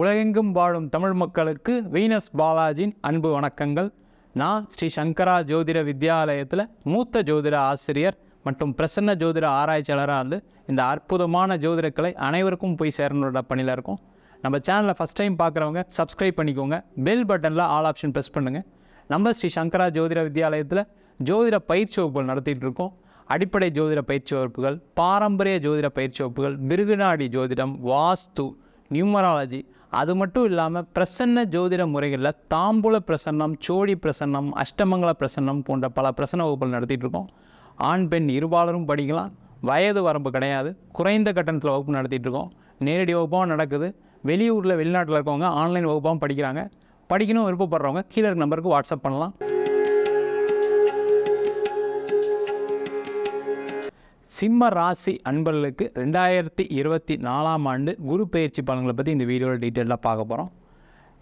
உலகெங்கும் வாழும் தமிழ் மக்களுக்கு வீனஸ் பாலாஜியின் அன்பு வணக்கங்கள். நான் ஸ்ரீ சங்கரா ஜோதிட வித்யாலயத்தில் மூத்த ஜோதிட ஆசிரியர் மற்றும் பிரசன்ன ஜோதிட ஆராய்ச்சியாளராக இருந்து இந்த அற்புதமான ஜோதிடக்கலை அனைவருக்கும் போய் சேரணுன்ற பணியில் இருக்கும். நம்ம சேனலை ஃபஸ்ட் டைம் பார்க்குறவங்க சப்ஸ்கிரைப் பண்ணிக்கோங்க. பெல் பட்டனில் ஆல் ஆப்ஷன் ப்ரெஸ் பண்ணுங்கள் நம்ம ஸ்ரீ சங்கரா ஜோதிட வித்யாலயத்தில் ஜோதிட பயிற்சி வகுப்புகள் நடத்திட்டு இருக்கோம். அடிப்படை ஜோதிட பயிற்சி வகுப்புகள் பாரம்பரிய ஜோதிட பயிற்சி வகுப்புகள் மிருகநாடி ஜோதிடம் வாஸ்து நியூமராலஜி அது மட்டும் இல்லாமல் பிரசன்ன ஜோதிட முறைகளில் தாம்பூல பிரசன்னம் சோழி பிரசன்னம் அஷ்டமங்கல பிரசன்னம் போன்ற பல பிரசன்ன வகுப்புகள் நடத்திட்டு இருக்கோம். ஆண் பெண் இருபாலரும் படிக்கலாம். வயது வரம்பு கிடையாது. குறைந்த கட்டணத்தில் வகுப்பு நடத்திட்டு இருக்கோம். நேரடி வகுப்பாகவும் நடக்குது. வெளியூரில் வெளிநாட்டில் இருக்கவங்க ஆன்லைன் வகுப்பாகவும் படிக்கிறாங்க. படிக்கணும் விருப்பப்படுறவங்க கீழே இருக்க நம்பருக்கு வாட்ஸ்அப் பண்ணலாம். சிம்ம ராசி அன்பர்களுக்கு ரெண்டாயிரத்தி இருபத்தி நாலாம் ஆண்டு குரு பயிற்சி பலன்களை பற்றி இந்த வீடியோவில் டீட்டெயிலாக பார்க்க போகிறோம்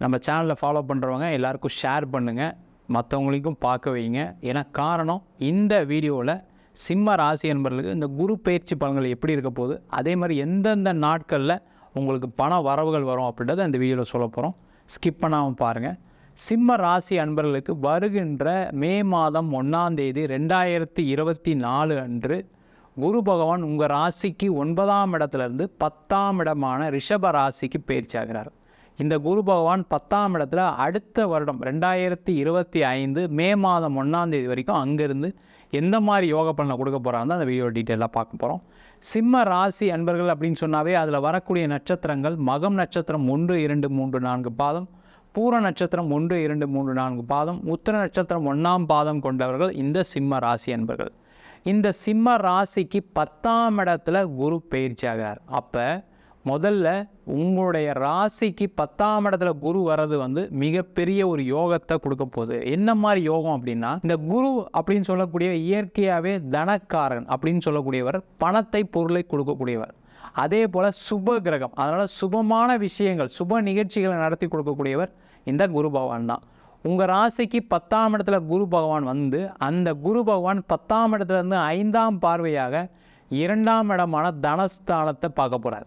நம்ம சேனலில் ஃபாலோ பண்ணுறவங்க எல்லாருக்கும் ஷேர் பண்ணுங்கள் மற்றவங்களுக்கும் பார்க்க வைங்க. ஏன்னா காரணம் இந்த வீடியோவில் சிம்ம ராசி அன்பர்களுக்கு இந்த குரு பயிற்சி பலன்கள் எப்படி இருக்க போகுது? அதே மாதிரி எந்தெந்த நாட்களில் உங்களுக்கு பண வரவுகள் வரும் அப்படின்றத இந்த வீடியோவில் சொல்ல போகிறோம் ஸ்கிப் பண்ணாமல் பாருங்கள் சிம்ம ராசி அன்பர்களுக்கு வருகின்ற மே மாதம் ஒன்றாம் தேதி ரெண்டாயிரத்தி இருபத்தி நாலு அன்று குரு பகவான் உங்கள் ராசிக்கு ஒன்பதாம் இடத்துலேருந்து பத்தாம் இடமான ரிஷப ராசிக்கு பயிற்சியாகிறார் இந்த குரு பகவான் பத்தாம் இடத்துல அடுத்த வருடம் ரெண்டாயிரத்தி இருபத்தி ஐந்து மே மாதம் ஒன்றாம் தேதி வரைக்கும் அங்கேருந்து எந்த மாதிரி யோக பலனை கொடுக்க போகிறாங்க அந்த வீடியோ டீட்டெயிலாக பார்க்க போகிறோம் சிம்ம ராசி அன்பர்கள் அப்படின்னு சொன்னாவே அதில் வரக்கூடிய நட்சத்திரங்கள் மகம் நட்சத்திரம் ஒன்று இரண்டு மூன்று நான்கு பாதம் பூர நட்சத்திரம் ஒன்று இரண்டு மூன்று நான்கு பாதம் உத்திர நட்சத்திரம் ஒன்றாம் பாதம் கொண்டவர்கள் இந்த சிம்ம ராசி அன்பர்கள். இந்த சிம்ம ராசிக்கு பத்தாம் இடத்துல குரு பயிற்சி ஆகார் அப்போ முதல்ல உங்களுடைய ராசிக்கு பத்தாம் இடத்துல குரு வர்றது வந்து மிகப்பெரிய ஒரு யோகத்தை கொடுக்க போகுது. என்ன மாதிரி யோகம் அப்படின்னா இந்த குரு அப்படின்னு சொல்லக்கூடிய இயற்கையாகவே தனக்காரன் அப்படின்னு சொல்லக்கூடியவர் பணத்தை பொருளை கொடுக்கக்கூடியவர். அதே போல் சுப கிரகம் அதனால் சுபமான விஷயங்கள் சுப நிகழ்ச்சிகளை நடத்தி கொடுக்கக்கூடியவர் இந்த குரு பகவான் தான். உங்கள் ராசிக்கு பத்தாம் இடத்துல குரு பகவான் வந்து அந்த குரு பகவான் பத்தாம் இடத்துலேருந்து ஐந்தாம் பார்வையாக இரண்டாம் இடமான தனஸ்தானத்தை பார்க்க போகிறார்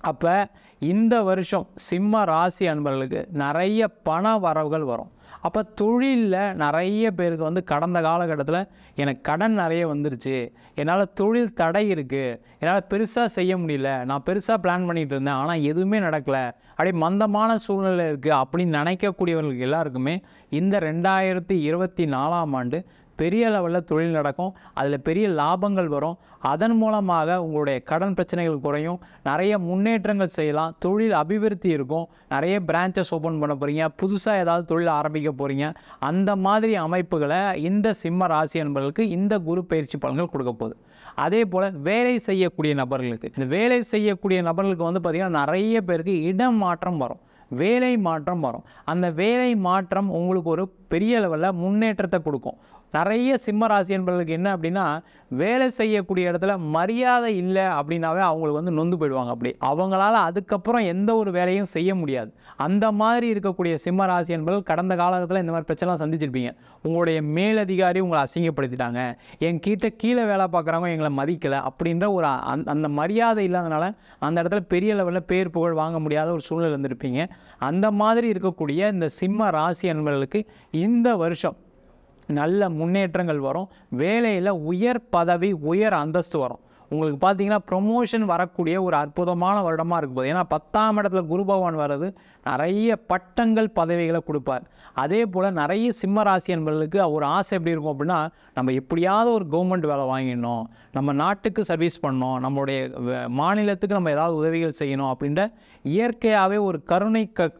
அப்போ இந்த வருஷம் சிம்ம ராசி அன்பர்களுக்கு நிறைய பண வரவுகள் வரும். அப்போ தொழிலில் நிறைய பேருக்கு வந்து கடந்த காலகட்டத்தில் எனக்கு கடன் நிறைய வந்துருச்சு. என்னால் தொழில் தடை இருக்குது என்னால் பெருசாக செய்ய முடியல. நான் பெருசாக பிளான் பண்ணிகிட்டு இருந்தேன். ஆனால் எதுவுமே நடக்கலை. அப்படியே மந்தமான சூழ்நிலை இருக்குது அப்படின்னு நினைக்கக்கூடியவர்களுக்கு எல்லாருக்குமே இந்த ரெண்டாயிரத்தி இருபத்தி நாலாம் ஆண்டு பெரிய லெவலில் தொழில் நடக்கும். அதில் பெரிய லாபங்கள் வரும். அதன் மூலமாக உங்களுடைய கடன் பிரச்சனைகள் குறையும். நிறைய முன்னேற்றங்கள் செய்யலாம். தொழில் அபிவிருத்தி இருக்கும். நிறைய பிரான்ச்சஸ் ஓப்பன் பண்ண போகிறீங்க புதுசாக ஏதாவது தொழில் ஆரம்பிக்க போகிறீங்க அந்த மாதிரி அமைப்புகளை இந்த சிம்ம ராசி என்பவர்களுக்கு இந்த குரு பயிற்சி பலன்கள் கொடுக்க போகுது. அதே போல் வேலை செய்யக்கூடிய நபர்களுக்கு. இந்த வேலை செய்யக்கூடிய நபர்களுக்கு வந்து பார்த்திங்கன்னா நிறைய பேருக்கு இடம் மாற்றம் வரும். வேலை மாற்றம் வரும். அந்த வேலை மாற்றம் உங்களுக்கு ஒரு பெரிய லெவலில் முன்னேற்றத்தை கொடுக்கும். நிறைய சிம்ம ராசி என்பவர்களுக்கு என்ன அப்படின்னா வேலை செய்யக்கூடிய இடத்துல மரியாதை இல்லை அப்படின்னாவே அவங்களுக்கு வந்து நொந்து போயிடுவாங்க அப்படி. அவங்களால அதுக்கப்புறம் எந்த ஒரு வேலையும் செய்ய முடியாது. அந்த மாதிரி இருக்கக்கூடிய சிம்ம ராசி என்பவர்கள் கடந்த காலகட்டத்தில் இந்த மாதிரி பிரச்சனை சந்திச்சிருப்பீங்க. உங்களுடைய மேலதிகாரி உங்களை அசிங்கப்படுத்திட்டாங்க. என் கிட்ட கீழே வேலை பார்க்குறவங்க எங்களை மதிக்கலை அப்படின்ற ஒரு அந் அந்த மரியாதை இல்லாதனால அந்த இடத்துல பெரிய லெவலில் பேர் புகழ் வாங்க முடியாத ஒரு சூழ்நிலை இருந்திருப்பீங்க அந்த மாதிரி இருக்கக்கூடிய இந்த சிம்ம ராசி அன்பர்களுக்கு இந்த வருஷம் நல்ல முன்னேற்றங்கள் வரும். வேலையில் உயர் பதவி உயர் அந்தஸ்து வரும். உங்களுக்கு பார்த்தீங்கன்னா ப்ரொமோஷன் வரக்கூடிய ஒரு அற்புதமான வருடமாக இருக்கும் போது ஏன்னா பத்தாம் இடத்துல குரு பகவான் வர்றது நிறைய பட்டங்கள் பதவிகளை கொடுப்பார். அதே போல் நிறைய சிம்ம ராசி என்பவர்களுக்கு ஒரு ஆசை எப்படி இருக்கும் அப்படின்னா நம்ம எப்படியாவது ஒரு கவர்மெண்ட் வேலை வாங்கிடணும். நம்ம நாட்டுக்கு சர்வீஸ் பண்ணணும். நம்மளுடைய மாநிலத்துக்கு நம்ம ஏதாவது உதவிகள் செய்யணும் அப்படின்ற இயற்கையாகவே ஒரு கருணை க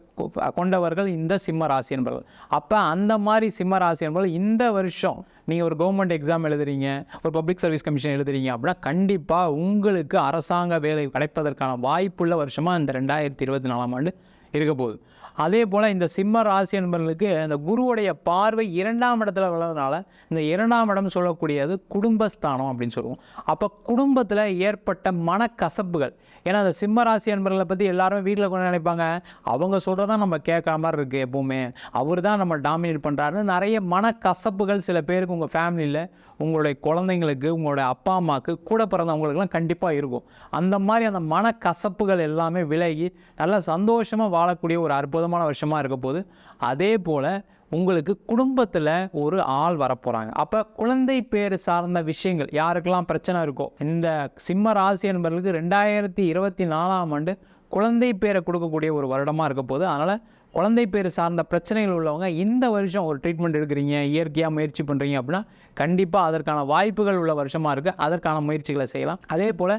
கொண்டவர்கள் இந்த சிம்ம ராசி என்பவர்கள் அப்போ அந்த மாதிரி சிம்ம ராசி என்பவர்கள் இந்த வருஷம் நீங்கள் ஒரு கவர்மெண்ட் எக்ஸாம் எழுதுறீங்க ஒரு பப்ளிக் சர்வீஸ் கமிஷன் எழுதுறீங்க அப்படின்னா கண்டிப்பாக உங்களுக்கு அரசாங்க வேலை கிடைப்பதற்கான வாய்ப்புள்ள வருஷமாக இந்த ரெண்டாயிரத்தி இருபத்தி நாலாம் ஆண்டு இருக்க போகுது. அதே போல் இந்த சிம்ம ராசி என்பவர்களுக்கு இந்த குருவுடைய பார்வை இரண்டாம் இடத்துல வளர்றதுனால இந்த இரண்டாம் இடம் சொல்லக்கூடியது குடும்பஸ்தானம் அப்படின்னு சொல்லுவோம். அப்போ குடும்பத்தில் ஏற்பட்ட மனக்கசப்புகள். ஏன்னா அந்த சிம்ம ராசி என்பவர்களை பற்றி எல்லாருமே வீட்டில் கொண்டு நினைப்பாங்க. அவங்க சொல்கிறதான் நம்ம கேட்குற மாதிரி இருக்குது எப்போவுமே. அவர் தான் நம்ம டாமினேட் பண்ணுறாருன்னு நிறைய மனக்கசப்புகள் சில பேருக்கு உங்கள் ஃபேமிலியில் உங்களுடைய குழந்தைங்களுக்கு உங்களுடைய அப்பா அம்மாவுக்கு கூட பிறந்தவங்களுக்குலாம் கண்டிப்பாக இருக்கும். அந்த மாதிரி அந்த மனக்கசப்புகள் எல்லாமே விலகி நல்லா சந்தோஷமாக வாழக்கூடிய ஒரு அற்புதம் அற்புதமான வருஷமாக இருக்க போது அதே போல் உங்களுக்கு குடும்பத்தில் ஒரு ஆள் வரப்போகிறாங்க அப்போ குழந்தை பேர் சார்ந்த விஷயங்கள் யாருக்கெல்லாம் பிரச்சனை இருக்கோ இந்த சிம்ம ராசி என்பவர்களுக்கு ரெண்டாயிரத்தி இருபத்தி நாலாம் ஆண்டு குழந்தை பேரை கொடுக்கக்கூடிய ஒரு வருடமாக இருக்க போது அதனால் குழந்தை பேர் சார்ந்த பிரச்சனைகள் உள்ளவங்க இந்த வருஷம் ஒரு ட்ரீட்மெண்ட் எடுக்கிறீங்க இயற்கையாக முயற்சி பண்ணுறீங்க அப்படின்னா கண்டிப்பாக அதற்கான வாய்ப்புகள் உள்ள வருஷமாக இருக்குது அதற்கான முயற்சிகளை செய்யலாம். அதே போல்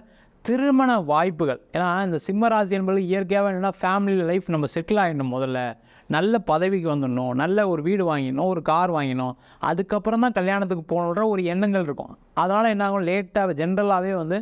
திருமண வாய்ப்புகள். ஏன்னா இந்த சிம்மராசி என்பது இயற்கையாகவே என்னென்னா ஃபேமிலி லைஃப் நம்ம செட்டில் ஆகிடணும் முதல்ல. நல்ல பதவிக்கு வந்துடணும் நல்ல ஒரு வீடு வாங்கிடணும் ஒரு கார் வாங்கினோம் அதுக்கப்புறம் தான் கல்யாணத்துக்கு போகணுன்ற ஒரு எண்ணங்கள் இருக்கும். அதனால் என்ன ஆகும்? லேட்டாக ஜென்ரலாகவே வந்து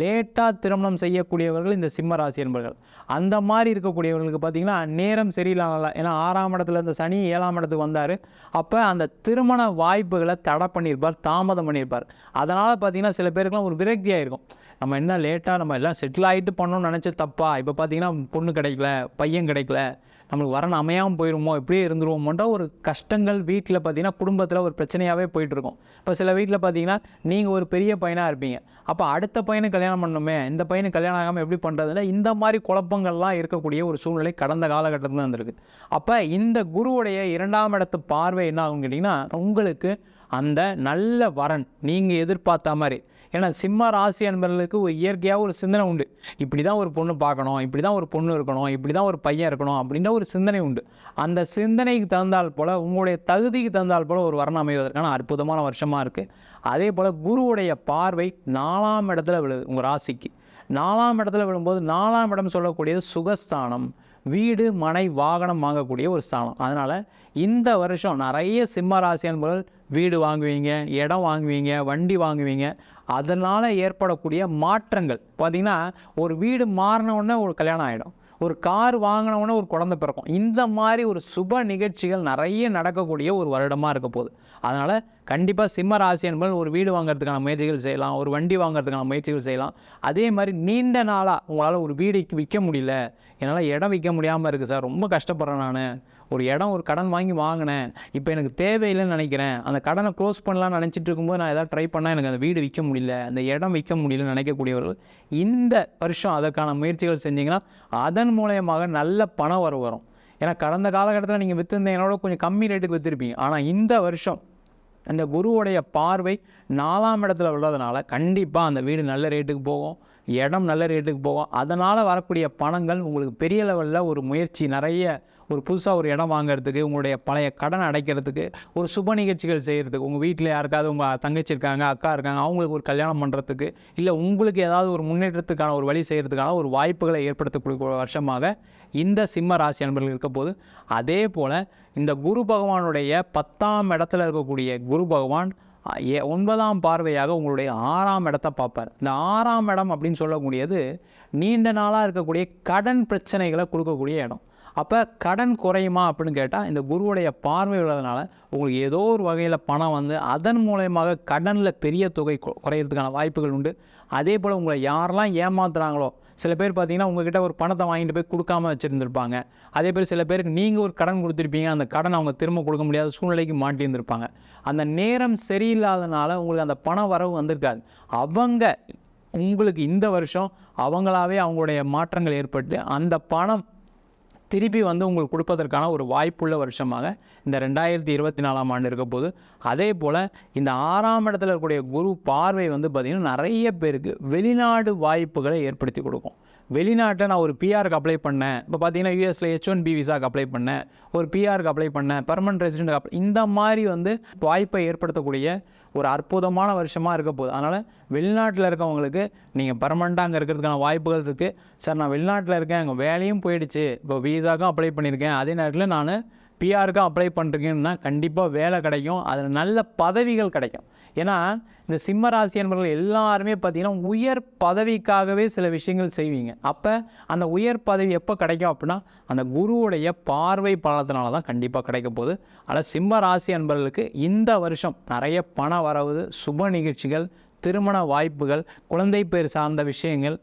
லேட்டாக திருமணம் செய்யக்கூடியவர்கள் இந்த சிம்ம ராசி என்பவர்கள் அந்த மாதிரி இருக்கக்கூடியவர்களுக்கு பார்த்திங்கன்னா நேரம் சரியில்லாமல ஏன்னா ஆறாம் இடத்துல இந்த சனி ஏழாம் இடத்துக்கு வந்தார். அப்போ அந்த திருமண வாய்ப்புகளை தடை பண்ணியிருப்பார் தாமதம் பண்ணியிருப்பார். அதனால் பார்த்திங்கன்னா சில பேருக்குலாம் ஒரு விரக்தியாக இருக்கும் நம்ம என்ன லேட்டாக நம்ம எல்லாம் செட்டில் ஆகிட்டு பண்ணணும்னு நினச்ச தப்பா? இப்போ பார்த்தீங்கன்னா பொண்ணு கிடைக்கல பையன் கிடைக்கல நம்மளுக்கு வரணும் அமையாமல் போயிடுமோ இப்படியே இருந்துருவோமோன்ற ஒரு கஷ்டங்கள் வீட்டில் பார்த்தீங்கன்னா குடும்பத்தில் ஒரு பிரச்சனையாகவே போயிட்டுருக்கும். இப்போ சில வீட்டில் பார்த்தீங்கன்னா நீங்கள் ஒரு பெரிய பையனாக இருப்பீங்க. அப்போ அடுத்த பையனுக்கு கல்யாணம் பண்ணணுமே இந்த பையனுக்கு கல்யாணம் ஆகாமல் எப்படி பண்ணுறதுல இந்த மாதிரி குழப்பங்கள்லாம் இருக்கக்கூடிய ஒரு சூழ்நிலை கடந்த காலகட்டத்தில் இருந்திருக்கு அப்போ இந்த குருவுடைய இரண்டாம் இடத்து பார்வை என்ன ஆகும் கேட்டிங்கன்னா உங்களுக்கு அந்த நல்ல வரன் நீங்கள் எதிர்பார்த்த மாதிரி. ஏன்னா சிம்ம ராசி என்பவர்களுக்கு ஒரு இயற்கையாக ஒரு சிந்தனை உண்டு. இப்படி தான் ஒரு பொண்ணு பார்க்கணும் இப்படி தான் ஒரு பொண்ணு இருக்கணும் இப்படி தான் ஒரு பையன் இருக்கணும் அப்படின்ற ஒரு சிந்தனை உண்டு. அந்த சிந்தனைக்கு தகுந்தால் போல் உங்களுடைய தகுதிக்கு தகுந்தால் போல் ஒரு வரணம் அமைவதற்கான அற்புதமான வருஷமாக இருக்குது அதே போல் குருவுடைய பார்வை நாலாம் இடத்துல விழுது உங்கள் ராசிக்கு. நாலாம் இடத்துல விழும்போது நாலாம் இடம் சொல்லக்கூடியது சுகஸ்தானம். வீடு மனை வாகனம் வாங்கக்கூடிய ஒரு ஸ்தானம். அதனால் இந்த வருஷம் நிறைய சிம்ம ராசி வீடு வாங்குவீங்க இடம் வாங்குவீங்க வண்டி வாங்குவீங்க. அதனால் ஏற்படக்கூடிய மாற்றங்கள். பார்த்திங்கன்னா ஒரு வீடு மாறினவுடனே ஒரு கல்யாணம் ஆகிடும் ஒரு கார் வாங்கினவுடனே ஒரு குழந்தை பிறக்கும். இந்த மாதிரி ஒரு சுப நிகழ்ச்சிகள் நிறைய நடக்கக்கூடிய ஒரு வருடமாக இருக்க போகுது. அதனால் கண்டிப்பாக சிம்ம ராசி என்பது ஒரு வீடு வாங்குறதுக்கான முயற்சிகள் செய்யலாம் ஒரு வண்டி வாங்குறதுக்கான முயற்சிகள் செய்யலாம். அதே மாதிரி நீண்ட நாளாக உங்களால் ஒரு வீடு விற்க முடியல. என்னால் இடம் விற்க முடியாமல் இருக்குது சார். ரொம்ப கஷ்டப்படுறேன் நான். ஒரு இடம் ஒரு கடன் வாங்கி வாங்கினேன். இப்போ எனக்கு தேவையில்லைன்னு நினைக்கிறேன். அந்த கடனை க்ளோஸ் பண்ணலாம்னு நினச்சிட்டு இருக்கும்போது நான் எதாவது ட்ரை பண்ணால் எனக்கு அந்த வீடு விற்க முடியல. அந்த இடம் விற்க முடியலன்னு நினைக்கக்கூடியவர்கள் இந்த வருஷம் அதற்கான முயற்சிகள் செஞ்சிங்கன்னா அதன் மூலயமாக நல்ல பணம் வர வரும். ஏன்னா கடந்த காலகட்டத்தில் நீங்கள் விற்றுருந்தீங்களோட கொஞ்சம் கம்மி ரேட்டுக்கு விற்றுருப்பீங்க ஆனால் இந்த வருஷம் அந்த குருவுடைய பார்வை நாலாம் இடத்துல உள்ளதுனால கண்டிப்பாக அந்த வீடு நல்ல ரேட்டுக்கு போகும். இடம் நல்ல ரேட்டுக்கு போகும். அதனால் வரக்கூடிய பணங்கள் உங்களுக்கு பெரிய லெவலில் ஒரு முயற்சி நிறைய ஒரு புதுசாக ஒரு இடம் வாங்குறதுக்கு உங்களுடைய பழைய கடன் அடைக்கிறதுக்கு ஒரு சுப நிகழ்ச்சிகள் செய்கிறதுக்கு உங்கள் வீட்டில் யாருக்காவது உங்கள் தங்கச்சி இருக்காங்க அக்கா இருக்காங்க அவங்களுக்கு ஒரு கல்யாணம் பண்ணுறதுக்கு இல்லை உங்களுக்கு ஏதாவது ஒரு முன்னேற்றத்துக்கான ஒரு வழி செய்கிறதுக்கான ஒரு வாய்ப்புகளை ஏற்படுத்தக்கூடிய வருஷமாக இந்த சிம்ம ராசி அன்பர்கள் இருக்க போது அதே போல் இந்த குரு பகவானுடைய பத்தாம் இடத்துல இருக்கக்கூடிய குரு பகவான் ஏ ஒன்பதாம் பார்வையாக உங்களுடைய ஆறாம் இடத்த பார்ப்பார். இந்த ஆறாம் இடம் அப்படின்னு சொல்லக்கூடியது நீண்ட நாளாக இருக்கக்கூடிய கடன் பிரச்சனைகளை கொடுக்கக்கூடிய இடம். அப்போ கடன் குறையுமா அப்படின்னு கேட்டால் இந்த குருவுடைய பார்வை உள்ளதுனால உங்களுக்கு ஏதோ ஒரு வகையில் பணம் வந்து அதன் மூலயமாக கடனில் பெரிய தொகை குறையிறதுக்கான வாய்ப்புகள் உண்டு. அதே போல் உங்களை யாரெல்லாம் ஏமாத்துறாங்களோ சில பேர் பார்த்தீங்கன்னா உங்ககிட்ட ஒரு பணத்தை வாங்கிட்டு போய் கொடுக்காம வச்சுருந்துருப்பாங்க. அதே பேர் சில பேருக்கு நீங்கள் ஒரு கடன் கொடுத்துருப்பீங்க அந்த கடன் அவங்க திரும்ப கொடுக்க முடியாத சூழ்நிலைக்கு மாட்டியிருந்திருப்பாங்க. அந்த நேரம் சரியில்லாதனால உங்களுக்கு அந்த பண வரவு வந்திருக்காது. அவங்க உங்களுக்கு இந்த வருஷம் அவங்களாவே அவங்களுடைய மாற்றங்கள் ஏற்பட்டு அந்த பணம் திருப்பி வந்து உங்களுக்கு கொடுப்பதற்கான ஒரு வாய்ப்புள்ள வருஷமாக இந்த ரெண்டாயிரத்தி இருபத்தி நாலாம் ஆண்டு இருக்க போது அதே போல் இந்த ஆறாம் இடத்துல இருக்கக்கூடிய குரு பார்வை வந்து பார்த்திங்கன்னா நிறைய பேருக்கு வெளிநாடு வாய்ப்புகளை ஏற்படுத்தி கொடுக்கும். வெளிநாட்டில் நான் ஒரு பிஆருக்கு அப்ளை பண்ணேன். இப்போ பார்த்தீங்கன்னா யூஎஸில் ஹெச் ஒன் பி விசாக்கு அப்ளை பண்ணேன். ஒரு பிஆருக்கு அப்ளை பண்ணேன். பர்மனன்ட் ரெசிடென்ட் அப்ளை இந்த மாதிரி வந்து வாய்ப்பை ஏற்படுத்தக்கூடிய ஒரு அற்புதமான வருஷமாக இருக்க போகுது. அதனால் வெளிநாட்டில் இருக்கவங்களுக்கு நீங்கள் பர்மனெண்ட்டாக அங்கே இருக்கிறதுக்கான வாய்ப்புகள் இருக்குது சார் நான் வெளிநாட்டில் இருக்கேன். எங்கள் வேலையும் போயிடுச்சு. இப்போ விசாக்கும் அப்ளை பண்ணியிருக்கேன். அதே நேரத்தில் நான் பிஆருக்கும் அப்ளை பண்ணுறீங்கன்னா கண்டிப்பாக வேலை கிடைக்கும். அதில் நல்ல பதவிகள் கிடைக்கும். ஏன்னா இந்த சிம்ம ராசி என்பவர்கள் எல்லாருமே பார்த்திங்கன்னா உயர் பதவிக்காகவே சில விஷயங்கள் செய்வீங்க. அப்போ அந்த உயர் பதவி எப்போ கிடைக்கும் அப்படின்னா அந்த குருவுடைய பார்வை பலத்தினால தான் கண்டிப்பாக கிடைக்க போகுது. ஆனால் சிம்ம ராசி என்பவர்களுக்கு இந்த வருஷம் நிறைய பண வரவு சுப நிகழ்ச்சிகள் திருமண வாய்ப்புகள் குழந்தை பேர் சார்ந்த விஷயங்கள்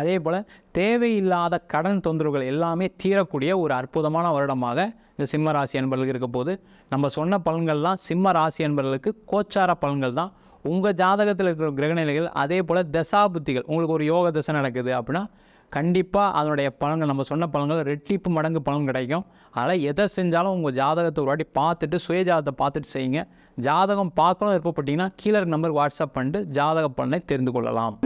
அதே போல் தேவையில்லாத கடன் தொந்தரவுகள் எல்லாமே தீரக்கூடிய ஒரு அற்புதமான வருடமாக இந்த சிம்ம ராசி அன்பர்களுக்கு இருக்க போது நம்ம சொன்ன பலன்கள்லாம் சிம்ம ராசி அன்பர்களுக்கு கோச்சார பலன்கள் தான் உங்கள் ஜாதகத்தில் இருக்கிற கிரகநிலைகள் அதே போல் தசாபுத்திகள் உங்களுக்கு ஒரு யோக தசை நடக்குது அப்படின்னா கண்டிப்பாக அதனுடைய பலன்கள் நம்ம சொன்ன பலன்கள் ரெட்டிப்பு மடங்கு பலன் கிடைக்கும். அதனால் எதை செஞ்சாலும் உங்கள் ஜாதகத்தை ஒரு வாட்டி பார்த்துட்டு சுய ஜாதகத்தை பார்த்துட்டு செய்யுங்க. ஜாதகம் பார்க்கணும் விருப்பப்பட்டிங்கன்னா கீழே நம்பர் நம்பருக்கு வாட்ஸ்அப் பண்ணிட்டு ஜாதக பலனை தெரிந்து கொள்ளலாம்.